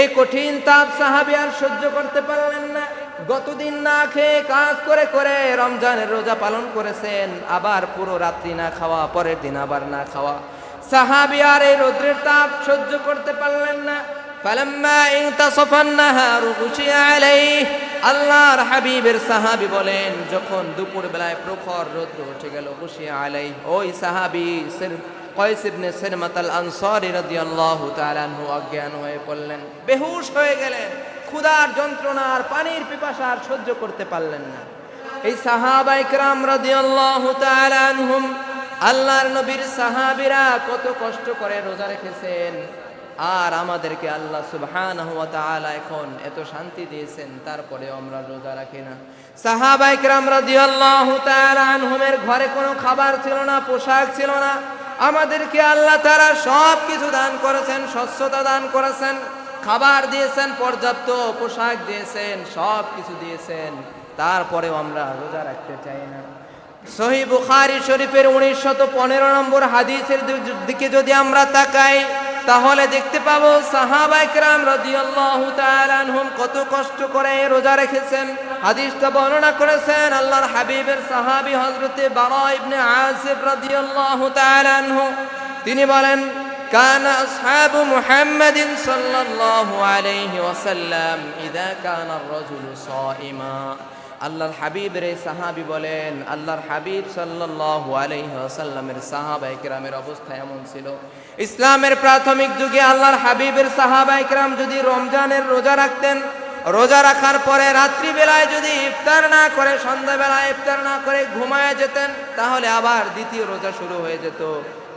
এই কঠিন তাপ সাহাবি আর সহ্য করতে পারলেন না। গতদিন না খেয়ে কাজ করে করে রমজানের রোজা পালন করেছেন, আবার পুরো রাত্রি না খাওয়া, পরের দিন আবার না খাওয়া। সাহাবি আর এই রৌদ্রের তাপ সহ্য করতে পারলেন না। আল্লাহর হাবিবের সাহাবী বলেন, যখন দুপুর বেলায় প্রখর রৌদ্র উঠে গেল গুশিয়া আলাইহি, ওই সাহাবি কয়েস ইবনে সিরমাত আল আনসারী রাদিয়াল্লাহু অজ্ঞান হয়ে পড়লেন। বেহুশ হয়ে গেলেন। ক্ষুধার যন্ত্রণা আর পানির পিপাসা আর সহ্য করতে পারলেন না। এই সাহাবা ইকরাম রাদিয়াল্লাহু তাআলা আনহুম, আল্লাহর নবীর সাহাবীরা কত কষ্ট করে রোজা রেখেছেন। আর আমাদেরকে আল্লাহ তাআলা এখন এত শান্তি দিয়েছেন তারপরে আমরা রোজা রাখি না। সাহাবা ইকরাম রাদিয়াল্লাহু তাআলা আনহুমের ঘরে কোনো খাবার ছিল না, পোশাক ছিল না। আমাদেরকে আল্লাহ তারা সব কিছু দান করেছেন, স্বচ্ছতা দান করেছেন, খাবার দিয়েছেন, পর্যাপ্ত পোশাক দিয়েছেন, সব কিছু দিয়েছেন। তারপরেও আমরা রোজা রাখতে চাই না। সহি বুখারি শরীফের উনিশশত পনেরো নম্বর হাদিসের দিকে যদি আমরা তাকাই তাহলে দেখতে পাবো সাহাবা ইকরাম রাদিয়াল্লাহু তাআলা আনহুম কত কষ্ট করে রোজা রেখেছেন হাদিসটা বর্ণনা করেছেন আল্লাহর হাবিবের সাহাবী হযরতে বারা ইবনে আসিফ রাদিয়াল্লাহু তাআলা আনহু তিনি বলেন كان أصحاب محمد صلى الله عليه وسلم إذا كان الرجل صائما আল্লাহর হাবিবের এই সাহাবি বলেন, আল্লাহর হাবিব সাল্লাল্লাহু আলাইহি ওয়াসাল্লামের সাহাবা ইকরামের অবস্থা এমন ছিল। ইসলামের প্রাথমিক যুগে আল্লাহর হাবিবের সাহাবা ইকরাম যদি রমজানের রোজা রাখতেন, রোজা রাখার পরে রাত্রিবেলায় যদি ইফতার না করে, সন্ধ্যাবেলায় ইফতার না করে ঘুমায় যেতেন, তাহলে আবার দ্বিতীয় রোজা শুরু হয়ে যেত।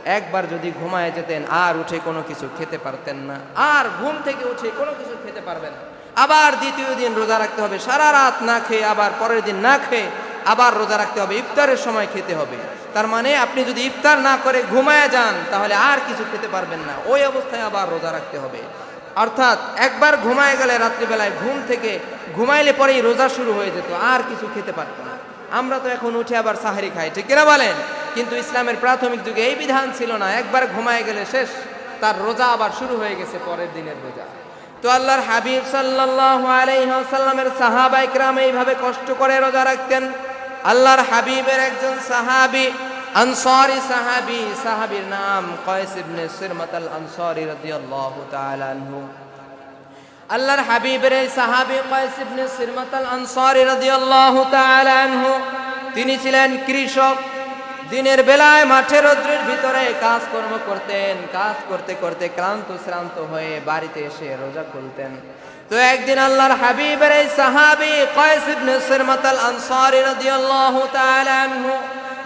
একবার যদি ঘুমায় যেতেন, আর উঠে কোনো কিছু খেতে পারতেন না। আর ঘুম থেকে উঠে কোনো কিছু খেতে পারবেন না। আবার দ্বিতীয় দিন রোজা রাখতে হবে। সারা রাত না খেয়ে, আবার পরের দিন না খেয়ে, আবার রোজা রাখতে হবে। ইফতারের সময় খেতে হবে। তার মানে আপনি যদি ইফতার না করে ঘুমায় যান, তাহলে আর কিছু খেতে পারবেন না। ওই অবস্থায় আবার রোজা রাখতে হবে। অর্থাৎ একবার ঘুমায় গেলে রাত্রিবেলায় ঘুম থেকে ঘুমাইলে পরেই রোজা শুরু হয়ে যেত, আর কিছু খেতে পারতো না। আমরা তো এখন উঠে আবার সাহারি খাই, ঠিক কিনা বলেন? কিন্তু ইসলামের প্রাথমিক যুগে এই বিধান ছিল না, একবার ঘুমায় গেলে শেষ, তার রোজা আবার শুরু হয়ে গেছে পরের দিনের রোজা। তো আল্লাহর হাবিব সাল্লাল্লাহু আলাইহি ওয়াসাল্লামের সাহাবা ইকরাম এইভাবে কষ্ট করে রোজা রাখতেন। আল্লাহর হাবিবের একজন সাহাবি, আনসারি সাহাবী, সাহাবীর নাম কয়েস ইবনে সিরমাত আল আনসারি রাদিয়াল্লাহু তাআলা আনহু। আল্লাহর হাবিবের এই সাহাবী কয়েস ইবনে সিরমাত আল আনসারি রাদিয়াল্লাহু তাআলা আনহু, তিনি ছিলেন কৃষক দিনের বেলায় মাঠে রৌদ্রের ভিতরে কাজকর্ম করতেন, কাজ করতে করতে ক্লান্ত শ্রান্ত হয়ে বাড়িতে এসে রোজা খুলতেন। তো একদিন আল্লাহর হাবিবের এই সাহাবি কয়েস ইবনে সিরমাত আল আনসারি রাদিয়াল্লাহু তাআলা আনহু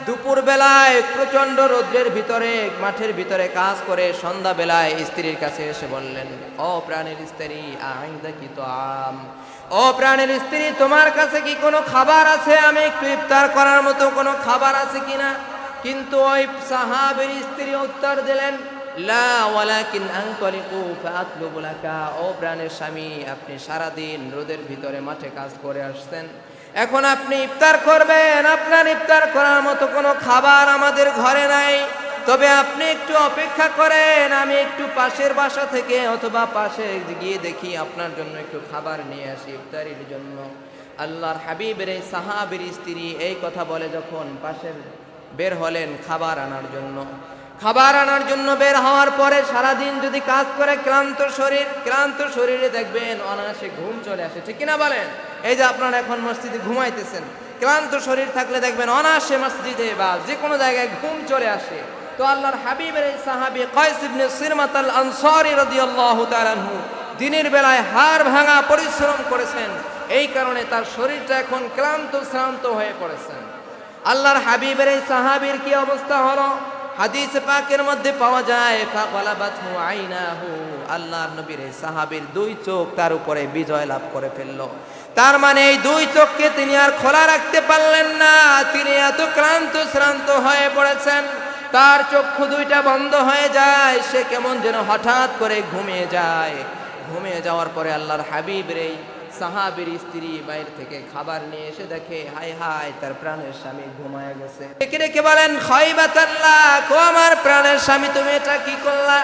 দুপুর বেলায় প্রচণ্ড রৌদ্রের ভিতরে, মাঠের ভিতরে কাজ করে সন্ধ্যা বেলায় স্ত্রীর কাছে এসে বললেন, ও প্রাণের স্ত্রী আইদা কি তো আম ও প্রাণের স্ত্রী, তোমার কাছে কি কোনো খাবার আছে? আমি একটু ইফতার করার মতো কোনো খাবার আছে কিনা? কিন্তু ওই সাহাবের স্ত্রী উত্তর দিলেন ও প্রাণের স্বামী, আপনি সারাদিন রোদের ভিতরে মাঠে কাজ করে আসছেন। এখন আপনি ইফতার করবেন, আপনার ইফতার করার মতো কোনো খাবার আমাদের ঘরে নাই। তবে আপনি একটু অপেক্ষা করেন, আমি একটু পাশের বাসা থেকে অথবা পাশে গিয়ে দেখি আপনার জন্য একটু খাবার নিয়ে আসি ইফতারির জন্য। আল্লাহর হাবিবের এই সাহাবের স্ত্রী এই কথা বলে যখন পাশের বের হলেন খাবার আনার জন্য। খাবার আনার জন্য বের হওয়ার পরে সারাদিন যদি কাজ করে ক্লান্ত শরীর, ক্লান্ত শরীরে দেখবেন অনায়াসে ঘুম চলে আসে। ঠিক কিনা বলেন? এই যে আপনারা এখন মসজিদে ঘুমাইতেছেন, ক্লান্ত শরীর থাকলে দেখবেন অনায়াসে মসজিদে বা যে কোনো জায়গায় ঘুম চলে আসে। তো আল্লাহর হাবিবের এই সাহাবি কয়েস ইবনে সিরমাত আল আনসারী রাদিয়াল্লাহু তাআলা দিনের বেলায় হাড় ভাঙা পরিশ্রম করেছেন। এই কারণে তার শরীরটা এখন ক্লান্ত, শ্রান্ত হয়ে পড়েছেন। আল্লাহর হাবিবের এই সাহাবীর কি অবস্থা হলো? হাদিস পাকের মধ্যে পাওয়া যায় ফাকালাবাতহু আইনাহু, আল্লাহর নবীর এই সাহাবীর দুই চোখ তার উপরে বিজয় লাভ করে ফেলল। তার মানে এই দুই চোখকে তিনি আর খোলা রাখতে পারলেন না, তিনি এত ক্লান্ত শ্রান্ত হয়ে পড়েছেন, তার চক্ষু দুইটা বন্ধ হয়ে যায়, সে কেমন যেন হঠাৎ করে ঘুমিয়ে যায়। ঘুমিয়ে যাওয়ার পরে আল্লাহর হাবিবের এই সাহাবির স্ত্রী বাইরে থেকে খাবার নিয়ে এসে দেখে হাই হাই তার প্রাণের স্বামী ঘুমায় গেছে। রেখে ডেকে বলেন বা কো আমার প্রাণের স্বামী, তুমি এটা কি করলা?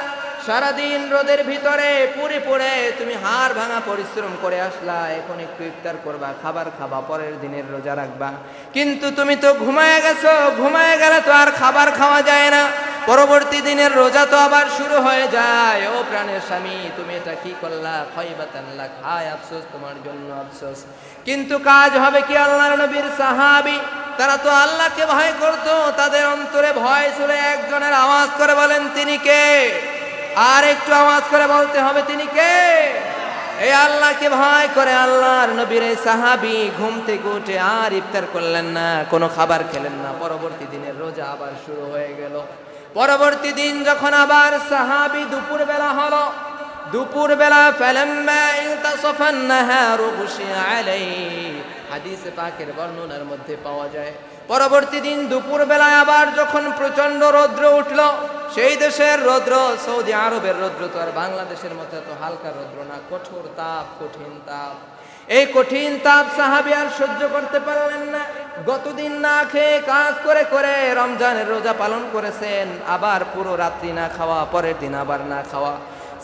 সারাদিন রোদের ভিতরে পুরে পুরে তুমি হাড় ভাঙা পরিশ্রম করে আসলা, এখন একটু ইফতার করবা, খাবার খাবা, পরের দিনের রোজা রাখবা। কিন্তু তুমি তো ঘুমায় গেছো, ঘুমায় গেলে তো আর খাবার খাওয়া যায় না। পরবর্তী দিনের রোজা তো আবার শুরু হয়ে যায়। ও প্রাণের স্বামী, তুমি এটা কি করলা? খয়বাতাল্লাহ খায় আফসোস, তোমার জন্য আফসোস। কিন্তু কাজ হবে কি আল্লাহর নবীর সাহাবি? তারা তো আল্লাহকে ভয় করতো, তাদের অন্তরে ভয় ছিল একজনের আওয়াজ করে বলেন, তিনি কে? আর একটু আওয়াজ করে বলতে হবে, তিনি কে? এই আল্লাহকে ভয় করে আল্লাহর নবীর সাহাবি ঘুম থেকে উঠে আর ইফতার করলেন না, কোনো খাবার খেলেন না। পরবর্তী দিনের রোজা আবার শুরু হয়ে গেল। পরবর্তী দিন যখন আবার সাহাবি দুপুর বেলা হলো দুপুর বেলা হাদিসে পাকের বর্ণনার মধ্যে পাওয়া যায়। পরবর্তী দিন দুপুর বেলায় আবার যখন প্রচণ্ড রৌদ্র উঠল, সেই দেশের রৌদ্র, সৌদি আরবের রৌদ্র তো আর বাংলাদেশের মতো এত হালকা রৌদ্র না, কঠোর তাপ, কঠিন তাপ। এই কঠিন তাপ সাহাবি আর সহ্য করতে পারলেন না। গতদিন না খেয়ে কাজ করে করে রমজানের রোজা পালন করেছেন, আবার পুরো রাত্রি না খাওয়া, পরের দিন আবার না খাওয়া।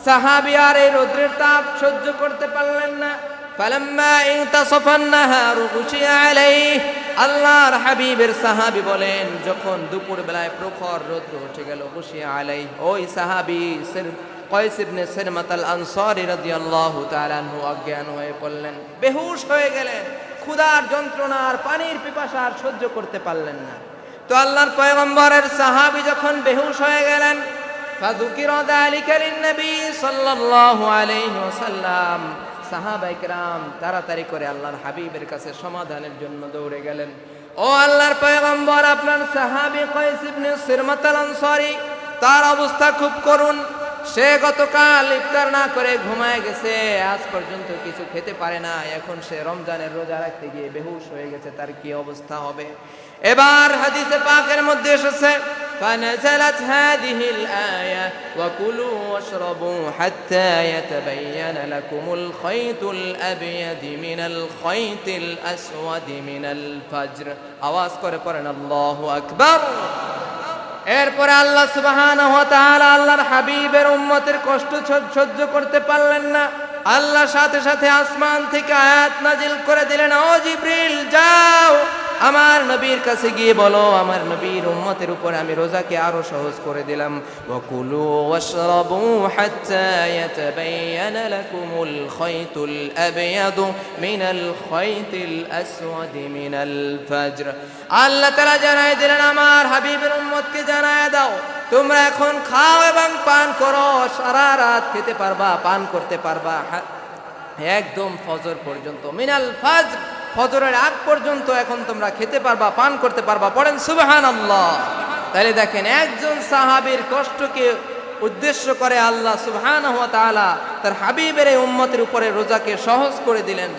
সাহাবি আর এই রৌদ্রের তাপ সহ্য করতে পারলেন না। ফালাম্মা ইনতাসাফা আন-নাহার গুশিয়া আলাইহি। আল্লাহর হাবিবের সাহাবী বলেন, যখন দুপুর বেলায় প্রখর রৌদ্র উঠে গেল গুশিয়া আলাইহি। ওই সাহাবী কয়েস ইবনে সিরমাত আল আনসারী রাদিয়াল্লাহু তাআলা আনহু অজ্ঞান হয়ে পড়লেন। বেহুশ হয়ে গেলেন। ক্ষুধার যন্ত্রণা আর পানির পিপাসা আর সহ্য করতে পারলেন না। তো আল্লাহর পয়গম্বরের সাহাবী যখন বেহুশ হয়ে গেলেন فذكر ذلك للنبي صلى الله عليه وسلم সাহাবাই کرام তাড়াতাড়ি করে আল্লাহর হাবিবের কাছে সমাধানের জন্য দৌড়ে গেলেন ও আল্লাহর পয়গম্বর আপনার সাহাবী কয়েস ইবনে সিরমাত আল আনসারী তার অবস্থা খুব করুণ সে গতকাল ইফতার না করে ঘুমায় গেছে আজ পর্যন্ত কিছু খেতে পারে না এখন সে রমজানের রোজা রাখতে গিয়ে বেহুশ হয়ে গেছে তার কি অবস্থা হবে এবার হাদিসে পাকের মধ্যে এসেছে فنزلت هذه الآية وكلوا واشربوا حتى يتبين لكم الخيط الأبيض من الخيط الأسود من الفجر আওয়াজ করে পড়েন আল্লাহু আকবার এরপরে আল্লাহ সুবহানাহু ওয়া তাআলা আল্লাহর হাবিবের উম্মতের কষ্ট সহ্য- সহ্য করতে পারলেন না আল্লাহ সাথে সাথে আসমান থেকে আয়াত নাজিল করে দিলেন ও জিব্রিল যাও আমার নবীর কাছে গিয়ে বলো, আমার নবীর উম্মতের উপর আমি রোজাকে আরও সহজ করে দিলাম। ওয়াকুলু ওয়াশরাবু হাত্তা ইয়াতাবায়ানা লাকুমুল খায়তুল আবয়াদু মিনাল খায়তিল ফাজর। আল্লাহ তাআলা জানায় দিলেন, আমার হাবিবের উম্মতকে জানায় দাও, তোমরা এখন খাও এবং পান করো, সারা রাত খেতে পারবা, পান করতে পারবা একদম ফজর পর্যন্ত, মিনাল ফাজ ফজরের আগ পর্যন্ত এখন তোমরা খেতে পারবা, পান করতে পারবা, পড়েন সুবহান আল্লাহ তাহলে দেখেন একজন সাহাবীর কষ্টকে উদ্দেশ্য করে আল্লাহ সুবহান তার হাবিবের এই উম্মতের উপরে রোজাকে সহজ করে দিলেন।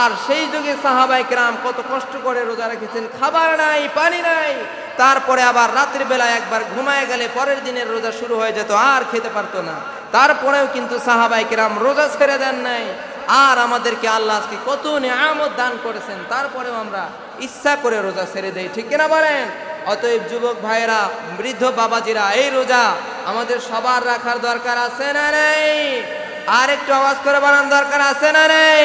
আর সেই যুগে সাহাবাই কেরাম কত কষ্ট করে রোজা রেখেছেন, খাবার নাই, পানি নাই। তারপরে আবার রাত্রি বেলায় একবার ঘুমায় গেলে পরের দিনের রোজা শুরু হয়ে যেত, আর খেতে পারতো না। তারপরেও কিন্তু সাহাবাই কেরাম রোজা ছেড়ে দেন নাই। আর আমাদেরকে আল্লাহ আজকে কত নিয়ামত দান করেছেন, তারপরেও আমরা ইচ্ছা করে রোজা ছেড়ে দেই, ঠিক কিনা বলেন? অতএব যুবক ভাইয়েরা, বৃদ্ধ বাবাজিরা, এই রোজা আমাদের সবার রাখার দরকার আছে না নেই? আর একটু আওয়াজ করে বানান দরকার আছে না নেই?